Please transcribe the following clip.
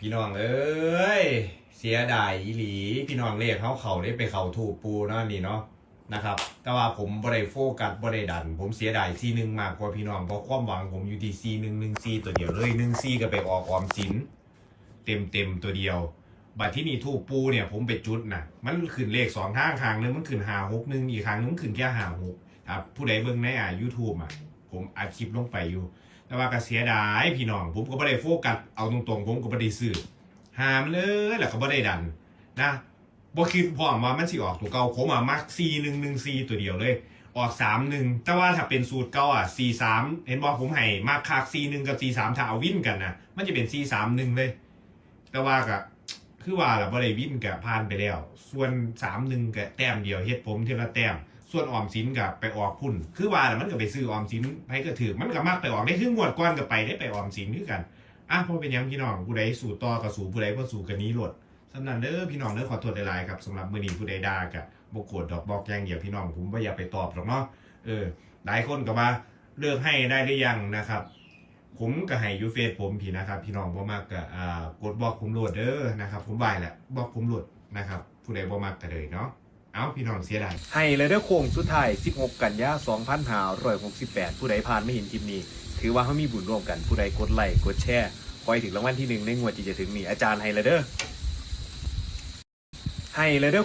พี่น้องเอ้ยเสียดายอีหลีพี่น้องเรียกเขาเขาได้ไปเขาถูกปูเนาะนี่เนาะนะครับ แต่ว่าผมบริโฟกัสบริดัน ผมเสียดายซีหนึ่งมากกว่าพี่น้องเพราะความหวังผมอยู่ที่ซีหนึ่งหนึ่งซีตัวเดียวเลยหนึ่งซีก็ไปออกออมสินเต็มเต็มตัวเดียวบัตรที่นี่ถูกปูเนี่ยผมไปจุดนะมันขึ้นเลขสองทางทางหนึงมันขึ้นหาหกหนึ่งอีกครั้งนึงขึ้นแค่หาหกครับผู้ใดเบิ่งในอ่ายูทูบอะผมอัดคลิปลงไปอยู่ แต่ว่าก็เสียดายพี่น้อง ผมก็ไม่ได้โฟกัสเอาตรงๆ ผมก็ไม่ได้ซื้อหามเลยแล้วก็ไม่ได้ดันนะบ่คิดพร้อมว่ามันสิออกตัวเก่าผมอะมัก4 1 1 4ตัวเดียวเลย ออกสามหนึ่งแต่ว่าถ้าเป็นสูตรเก่าอะ4 3เห็นบอกผมให้มักคัก4 1กับซีสามถ้าเอาวินกันนะมันจะเป็นซีสามหนึ่งเลย แต่ว่ากับ คือว่าล่ะบ่ได้วินกับผ่านไปแล้ว ส่วน3 1กับแต้มเดียวเฮ็ดผมเท่าละแต้ม ส่วนออมสินกับไปออกพุ่น คือว่าล่ะมันก็ไปซื้อออมสินไผก็ถือมันก็มักไปออกได้คืองวดก่อนก็ไปได้ไปออมสินคือกันอะพอเป็นยังพี่น้องผู้ใดสู่ต่อก็สู่ผู้ใดบ่สู่กันนี้โลดสำนันเด้อพี่น้องเด้อขอโทษหลายๆครับสำหรับมือนี้ผู้ใดด่ากับบกโกดดอกบอกย่างเดียวพี่น้องผมว่าอย่าไปตอบหรอกเนาะเออหลายคนก็ว่าเลือกให้ได้หรือยังนะครับ ผมก็ให้ยูเฟซผมพี่นะครับ พี่น้องบ่มากก็อ่ากดบอกผมโหลดเด้อนะครับ ผมบายแหละบอกผมโหลดนะครับ ผู้ใดบ่มากก็เลยเนาะเอาพี่น้องเสียดายให้เลยเด้อโค้งสุดท้าย 16 กันยา2568 ผู้ใดผ่านไม่เห็นคลิปนี้ ถือว่าเขามีบุญร่วมกันผู้ใดกดไลค์กดแชร์คอยถึงรางวัลที่หนึ่งในงวดที่จะถึงนี้อาจารย์ให้เลยเด้อให้เลยเด้อ